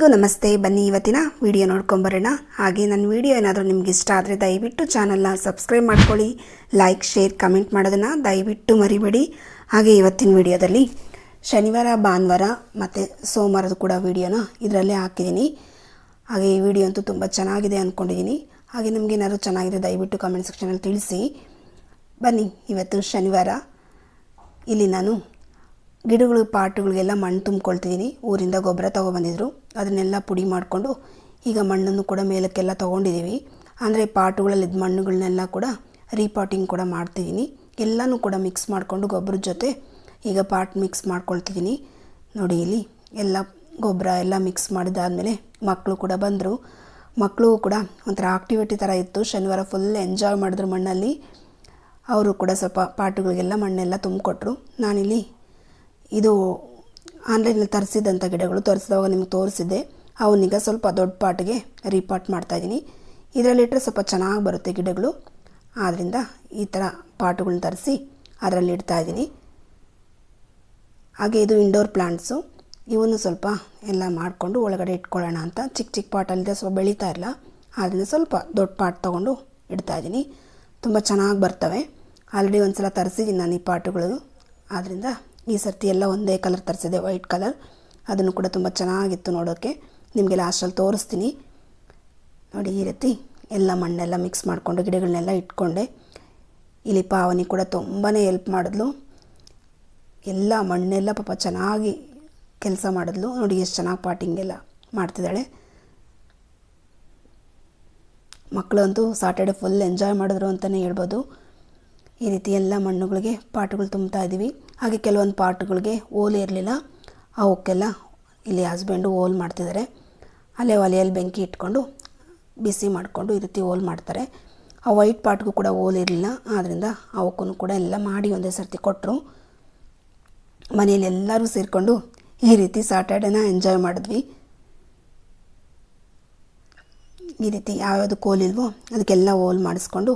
ಎಲ್ಲರಿಗೂ ನಮಸ್ತೆ. ಬನ್ನಿ ಇವತ್ತಿನ ವಿಡಿಯೋ ನೋಡ್ಕೊಂಬರೋಣ ಹಾಗೆ ನನ್ನ ವಿಡಿಯೋ ಏನಾದರೂ ನಿಮ್ಗೆ ಇಷ್ಟ ಆದರೆ ದಯವಿಟ್ಟು ಚಾನಲ್ನ ಸಬ್ಸ್ಕ್ರೈಬ್ ಮಾಡ್ಕೊಳ್ಳಿ. ಲೈಕ್, ಶೇರ್, ಕಮೆಂಟ್ ಮಾಡೋದನ್ನು ದಯವಿಟ್ಟು ಮರಿಬೇಡಿ. ಹಾಗೆ ಇವತ್ತಿನ ವಿಡಿಯೋದಲ್ಲಿ ಶನಿವಾರ, ಭಾನುವಾರ ಮತ್ತು ಸೋಮವಾರದ ಕೂಡ ವಿಡಿಯೋನ ಇದರಲ್ಲೇ ಹಾಕಿದ್ದೀನಿ. ಹಾಗೆ ಈ ವಿಡಿಯೋ ಅಂತೂ ತುಂಬ ಚೆನ್ನಾಗಿದೆ ಅಂದ್ಕೊಂಡಿದ್ದೀನಿ ಹಾಗೆ ನಮಗೆ ಏನಾದರೂ ಚೆನ್ನಾಗಿದೆ ದಯವಿಟ್ಟು ಕಮೆಂಟ್ ಸೆಕ್ಷನಲ್ಲಿ ತಿಳಿಸಿ. ಬನ್ನಿ ಇವತ್ತು ಶನಿವಾರ. ಇಲ್ಲಿ ನಾನು ಗಿಡಗಳು ಪಾಟುಗಳಿಗೆಲ್ಲ ಮಣ್ಣು ತುಂಬ್ಕೊಳ್ತಿದ್ದೀನಿ. ಊರಿಂದ ಗೊಬ್ಬರ ತೊಗೊಬಂದಿದ್ರು. ಅದನ್ನೆಲ್ಲ ಪುಡಿ ಮಾಡಿಕೊಂಡು ಈಗ ಮಣ್ಣನ್ನು ಕೂಡ ಮೇಲಕ್ಕೆಲ್ಲ ತೊಗೊಂಡಿದ್ದೀವಿ. ಅಂದರೆ ಪಾಟುಗಳಲ್ಲಿದ್ದ ಮಣ್ಣುಗಳನ್ನೆಲ್ಲ ಕೂಡ ರೀಪಾಟಿಂಗ್ ಕೂಡ ಮಾಡ್ತಿದ್ದೀನಿ. ಎಲ್ಲನೂ ಕೂಡ ಮಿಕ್ಸ್ ಮಾಡಿಕೊಂಡು ಗೊಬ್ಬರದ ಜೊತೆ ಈಗ ಪಾಟ್ ಮಿಕ್ಸ್ ಮಾಡ್ಕೊಳ್ತಿದ್ದೀನಿ. ನೋಡಿ ಇಲ್ಲಿ ಎಲ್ಲ ಗೊಬ್ಬರ ಎಲ್ಲ ಮಿಕ್ಸ್ ಮಾಡಿದಾದಮೇಲೆ ಮಕ್ಕಳು ಕೂಡ ಬಂದರು. ಮಕ್ಕಳು ಕೂಡ ಒಂಥರ ಆಕ್ಟಿವಿಟಿ ಥರ ಇತ್ತು. ಶನಿವಾರ ಫುಲ್ ಎಂಜಾಯ್ ಮಾಡಿದ್ರು ಮಣ್ಣಲ್ಲಿ. ಅವರು ಕೂಡ ಸ್ವಲ್ಪ ಪಾಟುಗಳಿಗೆಲ್ಲ ಮಣ್ಣೆಲ್ಲ ತುಂಬಿಕೊಟ್ರು. ನಾನಿಲ್ಲಿ ಇದು ಆನ್ಲೈನಲ್ಲಿ ತರಿಸಿದಂಥ ಗಿಡಗಳು ತರಿಸಿದವಾಗ ನಿಮ್ಗೆ ತೋರಿಸಿದ್ದೆ. ಅವನ್ನೀಗ ಸ್ವಲ್ಪ ದೊಡ್ಡ ಪಾಟಿಗೆ ರೀಪಾಟ್ ಮಾಡ್ತಾಯಿದ್ದೀನಿ ಇದರಲ್ಲಿಟ್ಟರೆ ಸ್ವಲ್ಪ ಚೆನ್ನಾಗಿ ಬರುತ್ತೆ ಗಿಡಗಳು. ಆದ್ದರಿಂದ ಈ ಥರ ಪಾಟುಗಳನ್ನ ತರಿಸಿ ಅದರಲ್ಲಿ ಇಡ್ತಾಯಿದ್ದೀನಿ ಹಾಗೆ ಇದು ಇಂಡೋರ್ ಪ್ಲಾಂಟ್ಸು ಇವನ್ನು ಸ್ವಲ್ಪ ಎಲ್ಲ ಮಾಡಿಕೊಂಡು ಒಳಗಡೆ ಇಟ್ಕೊಳ್ಳೋಣ ಅಂತ ಚಿಕ್ಕ ಚಿಕ್ಕ ಪಾಟಲ್ಲಿದೆ ಸ್ವಲ್ಪ ಬೆಳೀತಾ ಇಲ್ಲ ಆದ್ದರಿಂದ ಸ್ವಲ್ಪ ದೊಡ್ಡ ಪಾಟ್ ತೊಗೊಂಡು ಇಡ್ತಾಯಿದ್ದೀನಿ ತುಂಬ ಚೆನ್ನಾಗಿ ಬರ್ತವೆ. ಆಲ್ರೆಡಿ ಒಂದು ಸಲ ತರಿಸಿದ್ದೀನಿ ನಾನು ಈ ಪಾಟುಗಳು. ಆದ್ದರಿಂದ ಈ ಸರ್ತಿ ಎಲ್ಲ ಒಂದೇ ಕಲರ್ ತರಿಸಿದೆ, ವೈಟ್ ಕಲರ್. ಅದನ್ನು ಕೂಡ ತುಂಬ ಚೆನ್ನಾಗಿತ್ತು ನೋಡೋಕ್ಕೆ ನಿಮಗೆ ಲಾಸ್ಟಲ್ಲಿ ತೋರಿಸ್ತೀನಿ. ನೋಡಿ ಈ ರೀತಿ ಎಲ್ಲ ಮಣ್ಣೆಲ್ಲ ಮಿಕ್ಸ್ ಮಾಡಿಕೊಂಡು ಗಿಡಗಳನ್ನೆಲ್ಲ ಇಟ್ಕೊಂಡೆ. ಇಲ್ಲಿ ಪಾವನಿ ಕೂಡ ತುಂಬಾ ಹೆಲ್ಪ್ ಮಾಡಿದ್ಲು. ಎಲ್ಲ ಮಣ್ಣೆಲ್ಲ ಪಾಪ ಚೆನ್ನಾಗಿ ಕೆಲಸ ಮಾಡಿದ್ಲು. ನೋಡಿ ಎಷ್ಟು ಚೆನ್ನಾಗಿ ಪಾಟಿಂಗೆಲ್ಲ ಮಾಡ್ತಿದ್ದಾಳೆ. ಮಕ್ಕಳಂತೂ ಸಾಟರ್ಡೆ ಫುಲ್ ಎಂಜಾಯ್ ಮಾಡಿದ್ರು ಅಂತಲೇ ಹೇಳ್ಬೋದು. ಈ ರೀತಿ ಎಲ್ಲ ಮಣ್ಣುಗಳಿಗೆ ಪಾಟ್ಗಳು ತುಂಬ್ತಾ ಇದ್ದೀವಿ. ಹಾಗೆ ಕೆಲವೊಂದು ಪಾರ್ಟ್ಗಳಿಗೆ ಓಲ್ ಇರಲಿಲ್ಲ. ಅವಕ್ಕೆಲ್ಲ ಇಲ್ಲಿ ಹಸ್ಬೆಂಡು ಓಲ್ ಮಾಡ್ತಿದ್ದಾರೆ ಅಲ್ಲೇ ಒಲೆಯಲ್ಲಿ ಬೆಂಕಿ ಇಟ್ಕೊಂಡು ಬಿಸಿ ಮಾಡಿಕೊಂಡು ಈ ರೀತಿ ಓಲ್ ಮಾಡ್ತಾರೆ. ಆ ವೈಟ್ ಪಾರ್ಟ್ಗೂ ಕೂಡ ಓಲ್ ಇರಲಿಲ್ಲ. ಆದ್ದರಿಂದ ಅವಕ್ಕೂ ಕೂಡ ಎಲ್ಲ ಮಾಡಿ ಒಂದೇ ಸರ್ತಿ ಕೊಟ್ಟರು ಮನೆಯಲ್ಲಿ ಎಲ್ಲರೂ ಸೇರಿಕೊಂಡು ಈ ರೀತಿ ಸಾಟರ್ಡೇನ ಎಂಜಾಯ್ ಮಾಡಿದ್ವಿ. ಈ ರೀತಿ ಯಾವ್ಯಾವುದು ಕೋಲಿಲ್ವೋ ಅದಕ್ಕೆಲ್ಲ ಓಲ್ ಮಾಡಿಸ್ಕೊಂಡು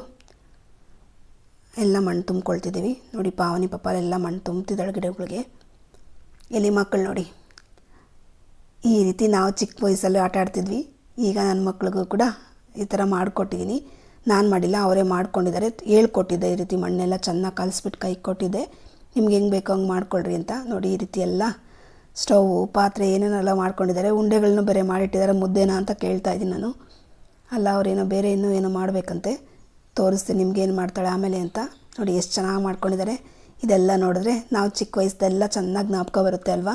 ಎಲ್ಲ ಮಣ್ಣು ತುಂಬ್ಕೊಳ್ತಿದ್ದೀವಿ. ನೋಡಿ, ಪಾವನಿ ಪಪ್ಪಾಲೆಲ್ಲ ಎಲ್ಲ ಮಣ್ಣು ತುಂಬ್ತಿದ್ದಾಳೆ ಗಿಡಗಳಿಗೆ. ಎಲ್ಲಿ ಮಕ್ಕಳು ನೋಡಿ. ಈ ರೀತಿ ನಾವು ಚಿಕ್ಕ ವಯಸ್ಸಲ್ಲಿ ಆಟ ಆಡ್ತಿದ್ವಿ. ಈಗ ನನ್ನ ಮಕ್ಳಿಗೂ ಕೂಡ ಈ ಥರ ಮಾಡಿಕೊಟ್ಟಿದ್ದೀನಿ ನಾನು ಮಾಡಿಲ್ಲ, ಅವರೇ ಮಾಡ್ಕೊಂಡಿದ್ದಾರೆ. ಹೇಳ್ಕೊಟ್ಟಿದ್ದೆ ಈ ರೀತಿ ಮಣ್ಣೆಲ್ಲ ಚೆನ್ನಾಗಿ ಕಲಿಸ್ಬಿಟ್ಟು ಕೈ ಕೊಟ್ಟಿದ್ದೆ. ನಿಮ್ಗೆ ಹೆಂಗೆ ಬೇಕೋ ಹಂಗೆ ಮಾಡ್ಕೊಳ್ರಿ ಅಂತ. ನೋಡಿ, ಈ ರೀತಿ ಎಲ್ಲ ಸ್ಟವ್, ಪಾತ್ರೆ ಏನೇನೆಲ್ಲ ಮಾಡ್ಕೊಂಡಿದ್ದಾರೆ. ಉಂಡೆಗಳನ್ನೂ ಬೇರೆ ಮಾಡಿಟ್ಟಿದ್ದಾರೆ. ಮುದ್ದೆನಾ ಅಂತ ಕೇಳ್ತಾ ಇದ್ದೀನಿ ನಾನು. ಅಲ್ಲ, ಅವರೇನೋ ಬೇರೆ ಇನ್ನೂ ಏನೋ ಮಾಡಬೇಕಂತೆ. ತೋರಿಸ್ತೀನಿ ನಿಮ್ಗೆ ಏನು ಮಾಡ್ತಾಳೆ ಆಮೇಲೆ ಅಂತ. ನೋಡಿ ಎಷ್ಟು ಚೆನ್ನಾಗಿ ಮಾಡ್ಕೊಂಡಿದ್ದಾರೆ ಇದೆಲ್ಲ ನೋಡಿದ್ರೆ ನಾವು ಚಿಕ್ಕ ವಯಸ್ಸದೆಲ್ಲ ಚೆನ್ನಾಗಿ ಜ್ಞಾಪಕ ಬರುತ್ತೆ ಅಲ್ವಾ?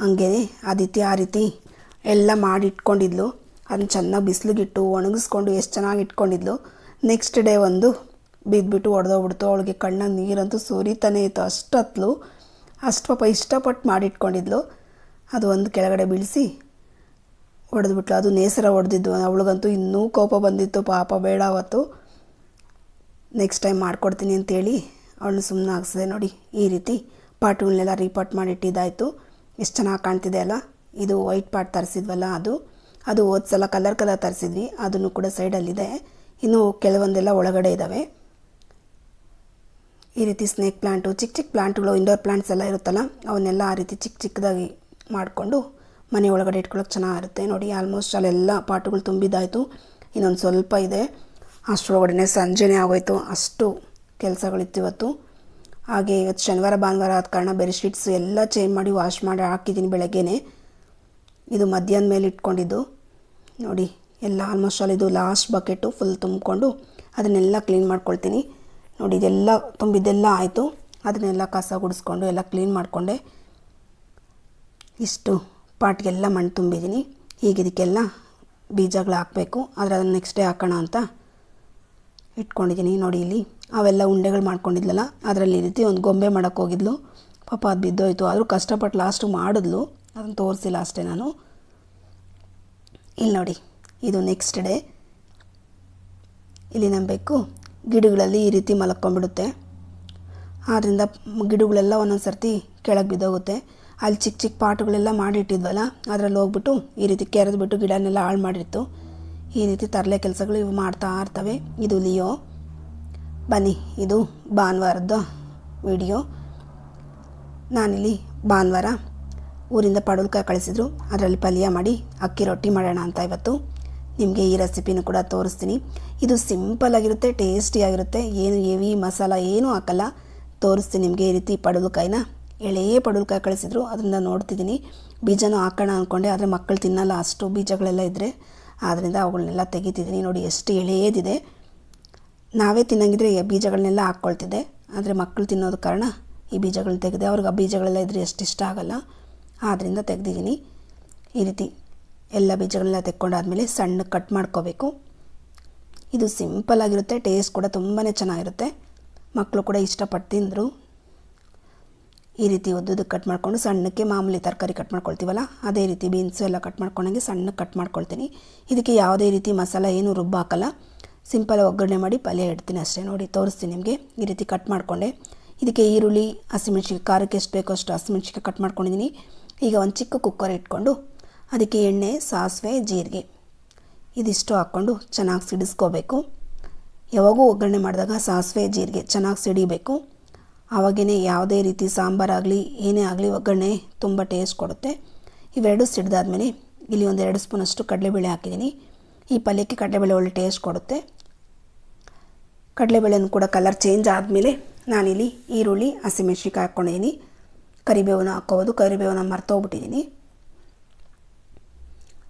ಹಂಗೆ ಆದಿತ್ಯ ಆ ರೀತಿ ಎಲ್ಲ ಮಾಡಿ ಇಟ್ಕೊಂಡಿದ್ಲು ಅದನ್ನ ಚೆನ್ನಾಗಿ ಬಿಸಿಲಿಗಿಟ್ಟು ಒಣಗಿಸ್ಕೊಂಡು ಎಷ್ಟು ಚೆನ್ನಾಗಿ ಇಟ್ಕೊಂಡಿದ್ಲು. ನೆಕ್ಸ್ಟ್ ಡೇ ಒಂದು ಬಿದ್ದುಬಿಟ್ಟು ಒಡೆದೋಗ್ಬಿಡ್ತು. ಅವಳಿಗೆ ಕಣ್ಣ ನೀರಂತೂ ಸುರಿತಾನೆ ಇತ್ತು. ಅಷ್ಟೊತ್ಲು ಅಷ್ಟು ಪಾಪ ಇಷ್ಟಪಟ್ಟು ಮಾಡಿಟ್ಕೊಂಡಿದ್ಲು. ಅದು ಒಂದು ಕೆಳಗಡೆ ಬೀಳಿಸಿ ಹೊಡೆದ್ಬಿಟ್ಲು. ಅದು ನೇಸರ ಹೊಡೆದಿದ್ದು. ಅವಳಿಗಂತೂ ಇನ್ನೂ ಕೋಪ ಬಂದಿತ್ತು. ಪಾಪ ಬೇಡ ಅವತ್ತು. ನೆಕ್ಸ್ಟ್ ಟೈಮ್ ಮಾಡಿಕೊಡ್ತೀನಿ ಅಂತೇಳಿ ಅವಳನ್ನ ಸುಮ್ಮನೆ ಹಾಕ್ಸಿದೆ ನೋಡಿ. ಈ ರೀತಿ ಪಾಟುಗಳನ್ನೆಲ್ಲ ರೀಪಾಟ್ ಮಾಡಿಟ್ಟಿದ್ದಾಯಿತು ಎಷ್ಟು ಚೆನ್ನಾಗಿ ಕಾಣ್ತಿದೆ ಅಲ್ಲ? ಇದು ವೈಟ್ ಪಾಟ್ ತರಿಸಿದ್ವಲ್ಲ ಅದು. ಅದು ಹೋದ ಸಲ ಕಲರ್ ಕಲರ್ ತರಿಸಿದ್ವಿ. ಅದನ್ನು ಕೂಡ ಸೈಡಲ್ಲಿದೆ ಇನ್ನು ಕೆಲವೊಂದೆಲ್ಲ ಒಳಗಡೆ ಇದ್ದಾವೆ ಈ ರೀತಿ ಸ್ನೇಕ್ ಪ್ಲಾಂಟು ಚಿಕ್ಕ ಚಿಕ್ಕ ಪ್ಲಾಂಟ್ಗಳು ಇಂಡೋರ್ ಪ್ಲಾಂಟ್ಸ್ ಎಲ್ಲ ಇರುತ್ತಲ್ಲ, ಅವನ್ನೆಲ್ಲ ಆ ರೀತಿ ಚಿಕ್ಕ ಚಿಕ್ಕದಾಗಿ ಮಾಡಿಕೊಂಡು ಮನೆ ಒಳಗಡೆ ಇಟ್ಕೊಳ್ಳೋಕೆ ಚೆನ್ನಾಗಿರುತ್ತೆ. ನೋಡಿ ಆಲ್ಮೋಸ್ಟ್ ಅಲ್ಲೆಲ್ಲ ಪಾಟುಗಳು ತುಂಬಿದ್ದಾಯಿತು. ಇನ್ನೊಂದು ಸ್ವಲ್ಪ ಇದೆ. ಅಷ್ಟರೊಳಗಡೆ ಸಂಜೆನೇ ಆಗೋಯ್ತು. ಅಷ್ಟು ಕೆಲಸಗಳಿತ್ತು ಇವತ್ತು. ಹಾಗೆ ಇವತ್ತು ಶನಿವಾರ, ಭಾನುವಾರ ಆದ ಕಾರಣ ಬೆಡ್ಶೀಟ್ಸ್ ಎಲ್ಲ ಚೇಂಜ್ ಮಾಡಿ, ವಾಶ್ ಮಾಡಿ ಹಾಕಿದ್ದೀನಿ ಬೆಳಗ್ಗೆನೇ. ಇದು ಮಧ್ಯಾಹ್ನ ಮೇಲೆ ಇಟ್ಕೊಂಡಿದ್ದು. ನೋಡಿ, ಎಲ್ಲ ಆಲ್ಮೋಸ್ಟ್ ಅಲ್ಲಿ ಇದು ಲಾಸ್ಟ್ ಬಕೆಟು ಫುಲ್ ತುಂಬಿಕೊಂಡು ಅದನ್ನೆಲ್ಲ ಕ್ಲೀನ್ ಮಾಡ್ಕೊಳ್ತೀನಿ. ನೋಡಿ, ಇದೆಲ್ಲ ತುಂಬಿದ್ದೆಲ್ಲ ಆಯಿತು. ಅದನ್ನೆಲ್ಲ ಕಸ ಗುಡಿಸ್ಕೊಂಡು ಎಲ್ಲ ಕ್ಲೀನ್ ಮಾಡಿಕೊಂಡೆ. ಇಷ್ಟು. ಪಾಟ್ಗೆಲ್ಲ ಮಣ್ಣು ತುಂಬಿದ್ದೀನಿ. ಈಗ ಇದಕ್ಕೆಲ್ಲ ಬೀಜಗಳು ಹಾಕಬೇಕು. ಆದರೆ ಅದನ್ನು ನೆಕ್ಸ್ಟ್ ಡೇ ಹಾಕೋಣ ಅಂತ ಇಟ್ಕೊಂಡಿದ್ದೀನಿ. ನೋಡಿ ಇಲ್ಲಿ ಅವೆಲ್ಲ ಉಂಡೆಗಳು ಮಾಡ್ಕೊಂಡಿದ್ಲಲ್ಲ, ಅದರಲ್ಲಿ ಈ ರೀತಿ ಒಂದು ಗೊಂಬೆ ಮಾಡೋಕ್ಕೆ ಹೋಗಿದ್ಲು. ಪಾಪ ಅದು ಬಿದ್ದೋಯ್ತು. ಆದರೂ ಕಷ್ಟಪಟ್ಟು ಲಾಸ್ಟು ಮಾಡಿದ್ಲು. ಅದನ್ನು ತೋರಿಸಿಲ್ಲ ಅಷ್ಟೇ ನಾನು. ಇಲ್ಲಿ ನೋಡಿ, ಇದು ನೆಕ್ಸ್ಟ್ ಡೇ ಇಲ್ಲಿ ನಂಬೇಕು ಗಿಡಗಳಲ್ಲಿ ಈ ರೀತಿ ಮಲಕ್ಕೊಂಡ್ಬಿಡುತ್ತೆ ಆದ್ದರಿಂದ ಗಿಡಗಳೆಲ್ಲ ಒಂದೊಂದು ಸರ್ತಿ ಕೆಳಗೆ ಬಿದ್ದೋಗುತ್ತೆ. ಅಲ್ಲಿ ಚಿಕ್ಕ ಚಿಕ್ಕ ಪಾಟುಗಳೆಲ್ಲ ಮಾಡಿಟ್ಟಿದ್ವಲ್ಲ, ಅದರಲ್ಲಿ ಹೋಗ್ಬಿಟ್ಟು ಈ ರೀತಿ ಕೆರೆದ್ಬಿಟ್ಟು ಗಿಡನೆಲ್ಲ ಹಾಳು ಮಾಡಿತ್ತು ಈ ರೀತಿ ತರಲೆ ಕೆಲಸಗಳು ಇವು ಮಾಡ್ತಾ ಇರ್ತವೆ. ಇದು ಲಿಯೋ. ಬನ್ನಿ, ಇದು ಭಾನುವಾರದ ವಿಡಿಯೋ. ನಾನಿಲ್ಲಿ ಭಾನುವಾರ ಊರಿಂದ ಪಡವಲ್ಕಾಯಿ ಕಳಿಸಿದ್ರು, ಅದರಲ್ಲಿ ಪಲ್ಯ ಮಾಡಿ, ಅಕ್ಕಿ ರೊಟ್ಟಿ ಮಾಡೋಣ ಅಂತ ಇವತ್ತು. ನಿಮಗೆ ಈ ರೆಸಿಪಿನೂ ಕೂಡ ತೋರಿಸ್ತೀನಿ. ಇದು ಸಿಂಪಲ್ ಆಗಿರುತ್ತೆ ಟೇಸ್ಟಿಯಾಗಿರುತ್ತೆ ಏನು ಹೆವಿ ಮಸಾಲ ಏನೂ ಹಾಕಲ್ಲ. ತೋರಿಸ್ತೀನಿ ನಿಮಗೆ ಈ ರೀತಿ ಪಡವಲ್ಕಾಯಿನ. ಎಳೆಯೇ ಪಡುಲ್ಕಾಯಿ ಕಳಿಸಿದ್ರು, ಅದರಿಂದ ನೋಡ್ತಿದ್ದೀನಿ. ಬೀಜನೂ ಹಾಕೋಣ ಅಂದ್ಕೊಂಡೆ ಆದರೆ ಮಕ್ಕಳು ತಿನ್ನಲ್ಲ, ಅಷ್ಟು ಬೀಜಗಳೆಲ್ಲ ಇದ್ದರೆ ಆದ್ದರಿಂದ ಅವುಗಳನ್ನೆಲ್ಲ ತೆಗಿತಿದ್ದೀನಿ. ನೋಡಿ, ಎಷ್ಟು ಎಳೆಯೇದಿದೆ. ನಾವೇ ತಿನ್ನಂಗಿದ್ರೆ ಬೀಜಗಳನ್ನೆಲ್ಲ ಹಾಕ್ಕೊಳ್ತಿದ್ದೆ. ಆದರೆ ಮಕ್ಕಳು ತಿನ್ನೋದ ಕಾರಣ ಈ ಬೀಜಗಳನ್ನ ತೆಗೆದೆ, ಅವ್ರಿಗೆ ಆ ಬೀಜಗಳೆಲ್ಲ ಇದ್ದರೆ ಎಷ್ಟು ಇಷ್ಟ ಆಗೋಲ್ಲ. ಆದ್ದರಿಂದ ತೆಗೆದಿದ್ದೀನಿ. ಈ ರೀತಿ ಎಲ್ಲ ಬೀಜಗಳನ್ನೆಲ್ಲ ತೆಕ್ಕೊಂಡಾದಮೇಲೆ ಸಣ್ಣ ಕಟ್ ಮಾಡ್ಕೋಬೇಕು. ಇದು ಸಿಂಪಲ್ ಆಗಿರುತ್ತೆ, ಟೇಸ್ಟ್ ಕೂಡ ತುಂಬಾ ಚೆನ್ನಾಗಿರುತ್ತೆ. ಮಕ್ಕಳು ಕೂಡ ಇಷ್ಟಪಟ್ಟು ತಿಂದರು. ಈ ರೀತಿ ಉದ್ದುದ್ದು ಕಟ್ ಮಾಡಿಕೊಂಡು ಸಣ್ಣಕ್ಕೆ ಮಾಮೂಲಿ ತರಕಾರಿ ಕಟ್ ಮಾಡ್ಕೊಳ್ತೀವಲ್ಲ, ಅದೇ ರೀತಿ ಬೀನ್ಸು ಎಲ್ಲ ಕಟ್ ಮಾಡ್ಕೊಂಡಂಗೆ ಸಣ್ಣಕ್ಕೆ ಕಟ್ ಮಾಡ್ಕೊಳ್ತೀನಿ. ಇದಕ್ಕೆ ಯಾವುದೇ ರೀತಿ ಮಸಾಲ ಏನು ರುಬ್ಬ ಹಾಕಲ್ಲ. ಸಿಂಪಲ್ ಒಗ್ಗರಣೆ ಮಾಡಿ ಪಲ್ಯ ಇಡ್ತೀನಿ ಅಷ್ಟೇ. ನೋಡಿ, ತೋರಿಸ್ತೀನಿ ನಿಮಗೆ. ಈ ರೀತಿ ಕಟ್ ಮಾಡಿಕೊಂಡೆ. ಇದಕ್ಕೆ ಈರುಳ್ಳಿ ಹಸಿಮೆಣ್ಸಿಗೆ ಖಾರಕ್ಕೆ ಎಷ್ಟು ಬೇಕೋ ಅಷ್ಟು ಹಸಿಮೆಣ್ಸಿಗೆ ಕಟ್ ಮಾಡ್ಕೊಂಡಿದ್ದೀನಿ ಈಗ ಒಂದು ಚಿಕ್ಕ ಕುಕ್ಕರ್ ಇಟ್ಕೊಂಡು ಅದಕ್ಕೆ ಎಣ್ಣೆ, ಸಾಸಿವೆ, ಜೀರಿಗೆ ಇದಿಷ್ಟು ಹಾಕ್ಕೊಂಡು ಚೆನ್ನಾಗಿ ಸಿಡಿಸ್ಕೋಬೇಕು. ಯಾವಾಗೂ ಒಗ್ಗರಣೆ ಮಾಡಿದಾಗ ಸಾಸಿವೆ, ಜೀರಿಗೆ ಚೆನ್ನಾಗಿ ಸಿಡಿಬೇಕು. ಆವಾಗೇ ಯಾವುದೇ ರೀತಿ ಸಾಂಬಾರಾಗಲಿ ಏನೇ ಆಗಲಿ ಒಗ್ಗರಣೆ ತುಂಬ ಟೇಸ್ಟ್ ಕೊಡುತ್ತೆ. ಇವೆರಡು ಸಿಡ್ದಾದ್ಮೇಲೆ ಇಲ್ಲಿ ಒಂದು ಎರಡು ಸ್ಪೂನಷ್ಟು ಕಡಲೆಬೇಳೆ ಹಾಕಿದ್ದೀನಿ. ಈ ಪಲ್ಯಕ್ಕೆ ಕಡಲೆಬೇಳೆ ಒಳ್ಳೆ ಟೇಸ್ಟ್ ಕೊಡುತ್ತೆ. ಕಡಲೆಬೇಳೆನೂ ಕೂಡ ಕಲರ್ ಚೇಂಜ್ ಆದಮೇಲೆ ನಾನಿಲ್ಲಿ ಈರುಳ್ಳಿ, ಹಸಿಮೆಣ್ಸಿನ್ಕಾಯಿ ಹಾಕ್ಕೊಂಡಿದ್ದೀನಿ ಕರಿಬೇವನ್ನ ಹಾಕ್ಕೋಬೋದು. ಕರಿಬೇವನ್ನ ಮರ್ತೋಗ್ಬಿಟ್ಟಿದ್ದೀನಿ.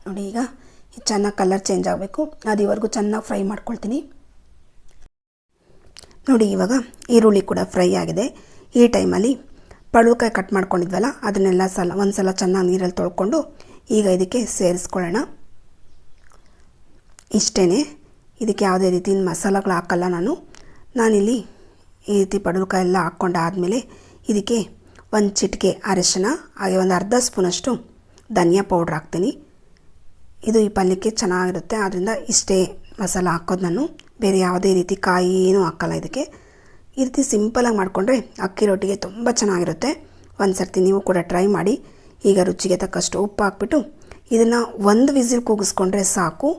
ನೋಡಿ ಈಗ ಚೆನ್ನಾಗಿ ಕಲರ್ ಚೇಂಜ್ ಆಗಬೇಕು. ಅದು ಇವರೆಗೂ ಚೆನ್ನಾಗಿ ಫ್ರೈ ಮಾಡ್ಕೊಳ್ತೀನಿ. ನೋಡಿ, ಇವಾಗ ಈರುಳ್ಳಿ ಕೂಡ ಫ್ರೈ ಆಗಿದೆ. ಈ ಟೈಮಲ್ಲಿ ಪಡವಲ್ಕಾಯಿ ಕಟ್ ಮಾಡ್ಕೊಂಡಿದ್ವಲ್ಲ, ಅದನ್ನೆಲ್ಲ ಸಲ ಒಂದು ಸಲ ಚೆನ್ನಾಗಿ ನೀರಲ್ಲಿ ತೊಳ್ಕೊಂಡು ಈಗ ಇದಕ್ಕೆ ಸೇರಿಸ್ಕೊಳ್ಳೋಣ. ಇಷ್ಟೇ ಇದಕ್ಕೆ ಯಾವುದೇ ರೀತಿ ಮಸಾಲಗಳು ಹಾಕಲ್ಲ ನಾನು. ನಾನಿಲ್ಲಿ ಈ ರೀತಿ ಪಡುವಕಾಯಿ ಎಲ್ಲ ಹಾಕ್ಕೊಂಡಾದಮೇಲೆ ಇದಕ್ಕೆ ಒಂದು ಚಿಟಿಕೆ ಅರಿಶಿನ ಹಾಗೆ ಒಂದು ಅರ್ಧ ಸ್ಪೂನಷ್ಟು ಧನಿಯಾ ಪೌಡ್ರ್ ಹಾಕ್ತೀನಿ. ಇದು ಈ ಪಲ್ಯಕ್ಕೆ ಚೆನ್ನಾಗಿರುತ್ತೆ ಆದ್ದರಿಂದ ಇಷ್ಟೇ ಮಸಾಲ ಹಾಕೋದು ನಾನು. ಬೇರೆ ಯಾವುದೇ ರೀತಿ ಕಾಯಿ ಏನೂ ಹಾಕಲ್ಲ ಇದಕ್ಕೆ. ಈ ರೀತಿ ಸಿಂಪಲಾಗಿ ಮಾಡಿಕೊಂಡ್ರೆ ಅಕ್ಕಿ ರೊಟ್ಟಿಗೆ ತುಂಬ ಚೆನ್ನಾಗಿರುತ್ತೆ. ಒಂದು ಸರ್ತಿ ನೀವು ಕೂಡ ಟ್ರೈ ಮಾಡಿ, ಈಗ ರುಚಿಗೆ ತಕ್ಕಷ್ಟು ಉಪ್ಪು ಹಾಕ್ಬಿಟ್ಟು ಇದನ್ನು ಒಂದು ವಿಸಿಲ್ ಕೂಗಿಸ್ಕೊಂಡ್ರೆ ಸಾಕು.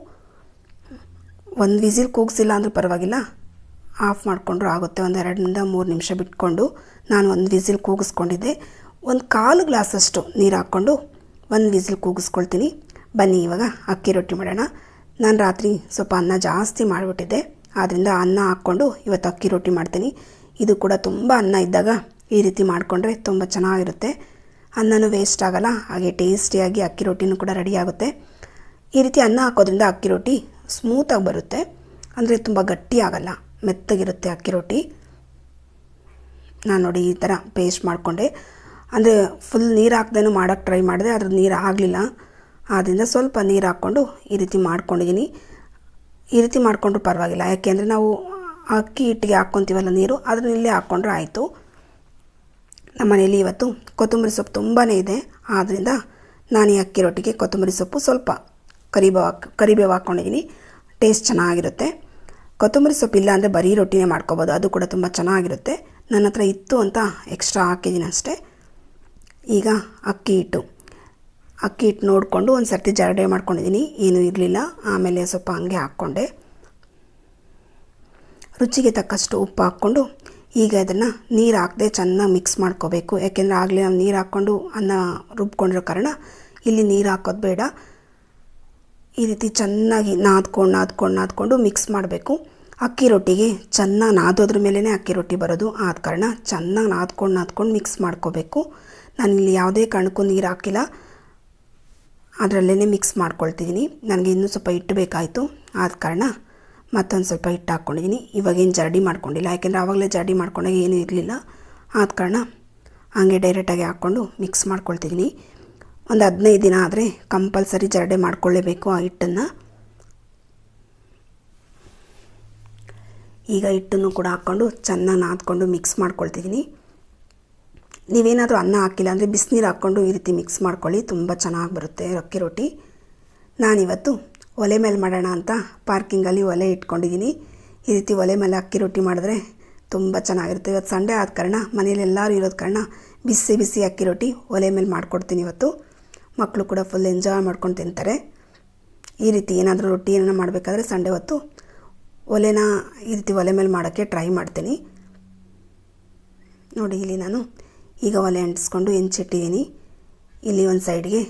ಒಂದು ವಿಸಿಲ್ ಕೂಗಿಸಿಲ್ಲ ಅಂದರೂ ಪರವಾಗಿಲ್ಲ ಆಫ್ ಮಾಡಿಕೊಂಡ್ರು ಆಗುತ್ತೆ. ಒಂದು ಎರಡರಿಂದ ಮೂರು ನಿಮಿಷ ಬಿಟ್ಕೊಂಡು ನಾನು ಒಂದು ವಿಸಿಲ್ ಕೂಗಿಸ್ಕೊಂಡಿದ್ದೆ. ಒಂದು ಕಾಲು ಗ್ಲಾಸಷ್ಟು ನೀರು ಹಾಕ್ಕೊಂಡು ಒಂದು ವಿಸಿಲ್ ಕೂಗಿಸ್ಕೊಳ್ತೀನಿ. ಬನ್ನಿ ಇವಾಗ ಅಕ್ಕಿ ರೊಟ್ಟಿ ಮಾಡೋಣ. ನಾನು ರಾತ್ರಿ ಸ್ವಲ್ಪ ಅನ್ನ ಜಾಸ್ತಿ ಮಾಡಿಬಿಟ್ಟಿದ್ದೆ. ಆದ್ದರಿಂದ ಅನ್ನ ಹಾಕ್ಕೊಂಡು ಇವತ್ತು ಅಕ್ಕಿ ರೊಟ್ಟಿ ಮಾಡ್ತೀನಿ. ಇದು ಕೂಡ ತುಂಬ ಅನ್ನ ಇದ್ದಾಗ ಈ ರೀತಿ ಮಾಡಿಕೊಂಡ್ರೆ ತುಂಬ ಚೆನ್ನಾಗಿರುತ್ತೆ. ಅನ್ನನೂ ವೇಸ್ಟ್ ಆಗಲ್ಲ, ಹಾಗೆ ಟೇಸ್ಟಿಯಾಗಿ ಅಕ್ಕಿ ರೊಟ್ಟಿನೂ ಕೂಡ ರೆಡಿ ಆಗುತ್ತೆ. ಈ ರೀತಿ ಅನ್ನ ಹಾಕೋದ್ರಿಂದ ಅಕ್ಕಿ ರೊಟ್ಟಿ ಸ್ಮೂತಾಗಿ ಬರುತ್ತೆ. ಅಂದರೆ ತುಂಬ ಗಟ್ಟಿ ಆಗಲ್ಲ, ಮೆತ್ತಗಿರುತ್ತೆ ಅಕ್ಕಿ ರೊಟ್ಟಿ. ನಾನು ನೋಡಿ ಈ ಥರ ಪೇಸ್ಟ್ ಮಾಡಿಕೊಂಡೆ. ಅಂದರೆ ಫುಲ್ ನೀರು ಹಾಕ್ದೇನೂ ಮಾಡೋಕ್ಕೆ ಟ್ರೈ ಮಾಡಿದೆ ಅದ್ರ ನೀರು ಆಗಲಿಲ್ಲ. ಆದ್ದರಿಂದ ಸ್ವಲ್ಪ ನೀರು ಹಾಕ್ಕೊಂಡು ಈ ರೀತಿ ಮಾಡ್ಕೊಂಡಿದ್ದೀನಿ ಈ ರೀತಿ ಮಾಡಿಕೊಂಡ್ರೂ ಪರವಾಗಿಲ್ಲ. ಯಾಕೆಂದರೆ ನಾವು ಅಕ್ಕಿ ಹಿಟ್ಟಿಗೆ ಹಾಕ್ಕೊತೀವಲ್ಲ ನೀರು, ಅದನ್ನ ಇಲ್ಲೇ ಹಾಕ್ಕೊಂಡ್ರೆ ಆಯಿತು. ನಮ್ಮ ಮನೇಲಿ ಇವತ್ತು ಕೊತ್ತಂಬರಿ ಸೊಪ್ಪು ತುಂಬಾ ಇದೆ. ಆದ್ದರಿಂದ ನಾನು ಈ ಅಕ್ಕಿ ರೊಟ್ಟಿಗೆ ಕೊತ್ತಂಬರಿ ಸೊಪ್ಪು ಸ್ವಲ್ಪ ಕರಿಬೇವು ಕರಿಬೇವು ಹಾಕ್ಕೊಂಡಿದ್ದೀನಿ ಟೇಸ್ಟ್ ಚೆನ್ನಾಗಿರುತ್ತೆ. ಕೊತ್ತಂಬರಿ ಸೊಪ್ಪು ಇಲ್ಲ ಅಂದರೆ ಬರೀ ರೊಟ್ಟಿನೇ ಮಾಡ್ಕೋಬೋದು. ಅದು ಕೂಡ ತುಂಬ ಚೆನ್ನಾಗಿರುತ್ತೆ. ನನ್ನ ಹತ್ರ ಇತ್ತು ಅಂತ ಎಕ್ಸ್ಟ್ರಾ ಹಾಕಿದ್ದೀನಿ ಅಷ್ಟೇ. ಈಗ ಅಕ್ಕಿ ಹಿಟ್ಟು. ಅಕ್ಕಿ ಹಿಟ್ಟು ನೋಡಿಕೊಂಡು ಒಂದು ಸರ್ತಿ ಜರಡೆ ಮಾಡ್ಕೊಂಡಿದ್ದೀನಿ ಏನೂ ಇರಲಿಲ್ಲ. ಆಮೇಲೆ ಸ್ವಲ್ಪ ಹಂಗೆ ಹಾಕ್ಕೊಂಡೆ. ರುಚಿಗೆ ತಕ್ಕಷ್ಟು ಉಪ್ಪು ಹಾಕ್ಕೊಂಡು ಈಗ ಅದನ್ನು ನೀರು ಹಾಕದೆ ಚೆನ್ನಾಗಿ ಮಿಕ್ಸ್ ಮಾಡ್ಕೋಬೇಕು. ಯಾಕೆಂದರೆ ಆಗಲೇ ನಾವು ನೀರು ಹಾಕ್ಕೊಂಡು ಅನ್ನ ರುಬ್ಕೊಂಡಿರೋ ಕಾರಣ ಇಲ್ಲಿ ನೀರು ಹಾಕೋದು ಬೇಡ. ಈ ರೀತಿ ಚೆನ್ನಾಗಿ ನಾದ್ಕೊಂಡು ನಾದ್ಕೊಂಡು ನಾದ್ಕೊಂಡು ಮಿಕ್ಸ್ ಮಾಡಬೇಕು. ಅಕ್ಕಿ ರೊಟ್ಟಿಗೆ ಚೆನ್ನಾಗಿ ನಾದೋದ್ರ ಮೇಲೇ ಅಕ್ಕಿ ರೊಟ್ಟಿ ಬರೋದು. ಆದ ಕಾರಣ ಚೆನ್ನಾಗಿ ನಾದ್ಕೊಂಡು ನಾದ್ಕೊಂಡು ಮಿಕ್ಸ್ ಮಾಡ್ಕೋಬೇಕು. ನಾನು ಇಲ್ಲಿ ಯಾವುದೇ ಕಾರಣಕ್ಕೂ ನೀರು ಹಾಕಿಲ್ಲ. ಅದರಲ್ಲೇ ಮಿಕ್ಸ್ ಮಾಡ್ಕೊಳ್ತಿದ್ದೀನಿ ನನಗೆ ಇನ್ನೂ ಸ್ವಲ್ಪ ಹಿಟ್ಟು ಬೇಕಾಯಿತು. ಆದ ಕಾರಣ ಮತ್ತೊಂದು ಸ್ವಲ್ಪ ಹಿಟ್ಟು ಹಾಕ್ಕೊಂಡಿದ್ದೀನಿ ಇವಾಗೇನು ಜರಡಿ ಮಾಡ್ಕೊಂಡಿಲ್ಲ. ಯಾಕೆಂದರೆ ಆವಾಗಲೇ ಜರಡಿ ಮಾಡ್ಕೊಂಡಾಗ ಏನೂ ಇರಲಿಲ್ಲ. ಆದ ಕಾರಣ ಹಾಗೆ ಡೈರೆಕ್ಟಾಗಿ ಹಾಕ್ಕೊಂಡು ಮಿಕ್ಸ್ ಮಾಡ್ಕೊಳ್ತಿದ್ದೀನಿ ಒಂದು ಹದಿನೈದು ದಿನ ಆದರೆ ಕಂಪಲ್ಸರಿ ಜರಡೆ ಮಾಡ್ಕೊಳ್ಳೇಬೇಕು ಆ ಹಿಟ್ಟನ್ನು. ಈಗ ಹಿಟ್ಟನ್ನು ಕೂಡ ಹಾಕ್ಕೊಂಡು ಚೆನ್ನಾಗಿ ನಾದ್ಕೊಂಡು ಮಿಕ್ಸ್ ಮಾಡ್ಕೊಳ್ತಿದ್ದೀನಿ ನೀವೇನಾದರೂ ಅನ್ನ ಹಾಕಿಲ್ಲ ಅಂದರೆ ಬಿಸಿನೀರು ಹಾಕ್ಕೊಂಡು ಈ ರೀತಿ ಮಿಕ್ಸ್ ಮಾಡ್ಕೊಳ್ಳಿ, ತುಂಬ ಚೆನ್ನಾಗಿ ಬರುತ್ತೆ ರೊಕ್ಕೆ ರೊಟ್ಟಿ. ನಾನಿವತ್ತು ಒಲೆ ಮೇಲೆ ಮಾಡೋಣ ಅಂತ ಪಾರ್ಕಿಂಗಲ್ಲಿ ಒಲೆ ಇಟ್ಕೊಂಡಿದ್ದೀನಿ. ಈ ರೀತಿ ಒಲೆ ಮೇಲೆ ಅಕ್ಕಿ ರೊಟ್ಟಿ ಮಾಡಿದ್ರೆ ತುಂಬ ಚೆನ್ನಾಗಿರುತ್ತೆ. ಇವತ್ತು ಸಂಡೇ ಆದ ಕಾರಣ ಮನೇಲಿ ಎಲ್ಲರೂ ಇರೋದ ಕಾರಣ ಬಿಸಿ ಬಿಸಿ ಅಕ್ಕಿ ರೊಟ್ಟಿ ಒಲೆ ಮೇಲೆ ಮಾಡ್ಕೊಡ್ತೀನಿ ಇವತ್ತು. ಮಕ್ಕಳು ಕೂಡ ಫುಲ್ ಎಂಜಾಯ್ ಮಾಡ್ಕೊಂಡು ತಿಂತಾರೆ. ಈ ರೀತಿ ಏನಾದರೂ ರೊಟ್ಟಿ ಏನಾರು ಮಾಡಬೇಕಾದ್ರೆ ಸಂಡೇ ಹೊತ್ತು ಒಲೆನ ಈ ರೀತಿ ಒಲೆ ಮೇಲೆ ಮಾಡೋಕ್ಕೆ ಟ್ರೈ ಮಾಡ್ತೀನಿ. ನೋಡಿ ಇಲ್ಲಿ ನಾನು ಈಗ ಒಲೆ ಅಂಟಿಸ್ಕೊಂಡು ಹೆಂಚಿಟ್ಟಿದ್ದೀನಿ ಇಲ್ಲಿ ಒಂದು ಸೈಡ್ಗೆ